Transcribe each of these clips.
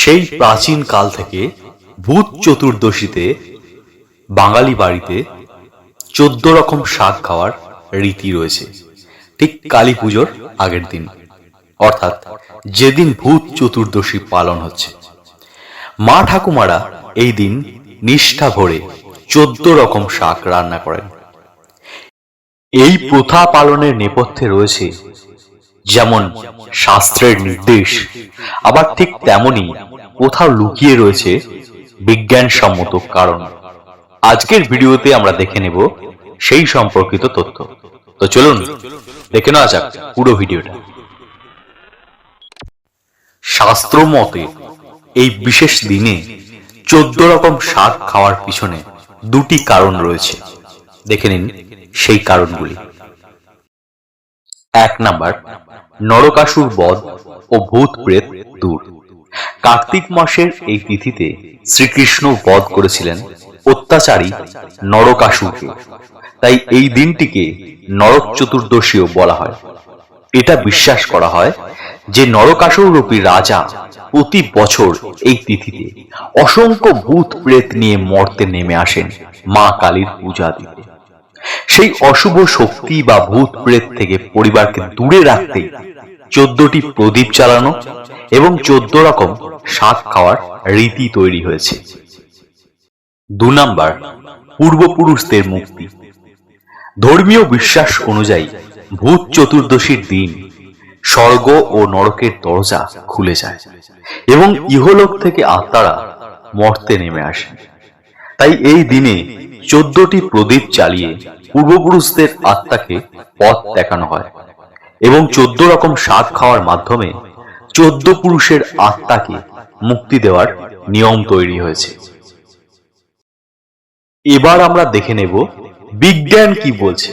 সেই প্রাচীন কাল থেকে ভূত চতুর্দশীতে বাঙালি বাড়িতে চোদ্দ রকম শাক খাওয়ার রীতি রয়েছে। ঠিক কালী পুজোর আগের দিন। অর্থাৎ যেদিন ভূত চতুর্দশী পালন হচ্ছে। মা ঠাকুমারা এই দিন নিষ্ঠা ভরে চোদ্দ রকম শাক রান্না করেন। এই প্রথা পালনের নেপথ্যে রয়েছে যেমন শাস্ত্রের নির্দেশ, আবার ঠিক তেমনি কোথাও লুকিয়ে রয়েছে বিজ্ঞানসম্মত কারণ। আজকের ভিডিওতে আমরা দেখে নেব সেই সম্পর্কিত তথ্য। তো চলুন, দেখে নেওয়া যাক পুরো ভিডিওটা। শাস্ত্র মতে এই বিশেষ দিনে চোদ্দ রকম শাক খাওয়ার পিছনে দুটি কারণ রয়েছে। দেখে নিন সেই কারণগুলি। এক নাম্বার, নরকাসুর বধ ও ভূত প্রেত দূর। কার্তিক মাসের এই তিথিতে শ্রীকৃষ্ণ বধ করেছিলেন অত্যাচারী নরকাসুরকে। তাই এই দিনটিকে নরক চতুর্দশীও বলা হয়। এটা বিশ্বাস করা হয় যে নরকাসুর রূপী রাজা প্রতি বছর এই তিথিতে অসংখ্য ভূত প্রেত নিয়ে মর্তে নেমে আসেন মা কালীর পূজা দিতে। সেই অশুভ শক্তি বা ভূত প্রেত থেকে পরিবারকে দূরে রাখতে চোদ্দটি প্রদীপ চালানো এবং চোদ্দ রকম শাক খাওয়ার রীতি তৈরি হয়েছে। দু নাম্বার, পূর্বপুরুষদের মুক্তি। ধর্মীয় বিশ্বাস অনুযায়ী ভূত চতুর্দশীর দিন স্বর্গ ও নরকের দরজা খুলে যায় এবং ইহলোক থেকে আত্মারা মর্তে নেমে আসে। তাই এই দিনে চোদ্দটি প্রদীপ চালিয়ে পূর্বপুরুষদের আত্মাকে পথ দেখানো হয় এবং চোদ্দ রকম স্বাদ খাওয়ার মাধ্যমে চোদ্দ পুরুষের আত্মাকে মুক্তি দেওয়ার নিয়ম তৈরি হয়েছে। এবার আমরা দেখে নেব বিজ্ঞান কি বলছে।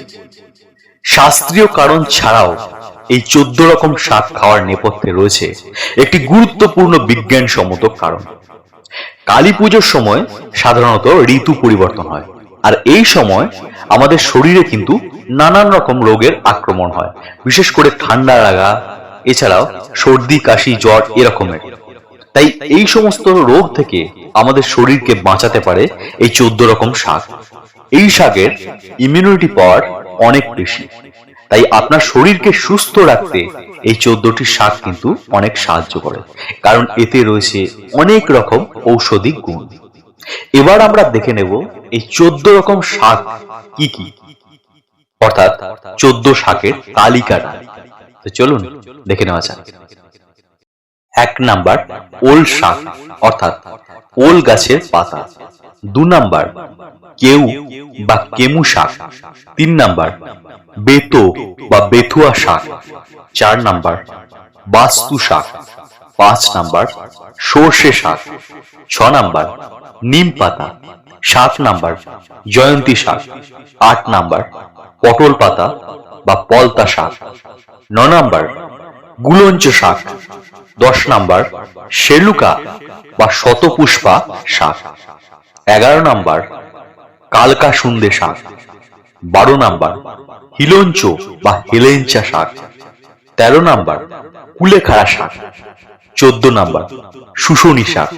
শাস্ত্রীয় কারণ ছাড়াও এই চোদ্দ রকম শাক খাওয়ার নেপথ্যে রয়েছে একটি গুরুত্বপূর্ণ বিজ্ঞানসম্মত কারণ। কালী পুজোর সময় সাধারণত ঋতু পরিবর্তন হয়। আর এই সময় আমাদের শরীরে কিন্তু নানান রকম রোগের আক্রমণ হয়। বিশেষ করে ঠান্ডা লাগা, এছাড়াও সর্দি, কাশি, জ্বর এরকমের। তাই এই সমস্ত রোগ থেকে আমাদের শরীরকে বাঁচাতে পারে এই চোদ্দ রকম শাক। এই শাকের ইমিউনিটি পাওয়ার অনেক বেশি। তাই আপনার শরীরকে সুস্থ রাখতে এই চোদ্দটি শাক কিন্তু অনেক সাহায্য করে। কারণ এতে রয়েছে অনেক রকম ঔষধি গুণ। এবার আমরা দেখে নেব এই চোদ্দ রকম শাক কি কি। অর্থাৎ চোদ্দ শাকের তালিকাটা চলুন দেখে নেওয়া যাক। এক নাম্বার ওল শাক, অর্থাৎ ওল গাছের পাতা। দু নাম্বার কেউ বা কেমু শাক। তিন নাম্বার বেতো বা বেথুয়া শাক। চার নাম্বার বাস্তু শাক। পাঁচ নাম্বার, সর্ষে শাক, ছ নাম্বার, নিম পাতা, সাত নাম্বার, জয়ন্তী শাক, আট নাম্বার, পটল পাতা বা পলতা শাক, ন নাম্বার, গুলঞ্চ শাক, দশ নাম্বার শেলুকা বা শতপুষ্পা শাক, এগারো নাম্বার, কালকা সুন্দে শাক, বারো নাম্বার, হিলঞ্চ বা হেলেঞ্চা শাক, তেরো নাম্বার, কুলেখাড়া শাক চোদ্দ নাম্বার শুশনি শাক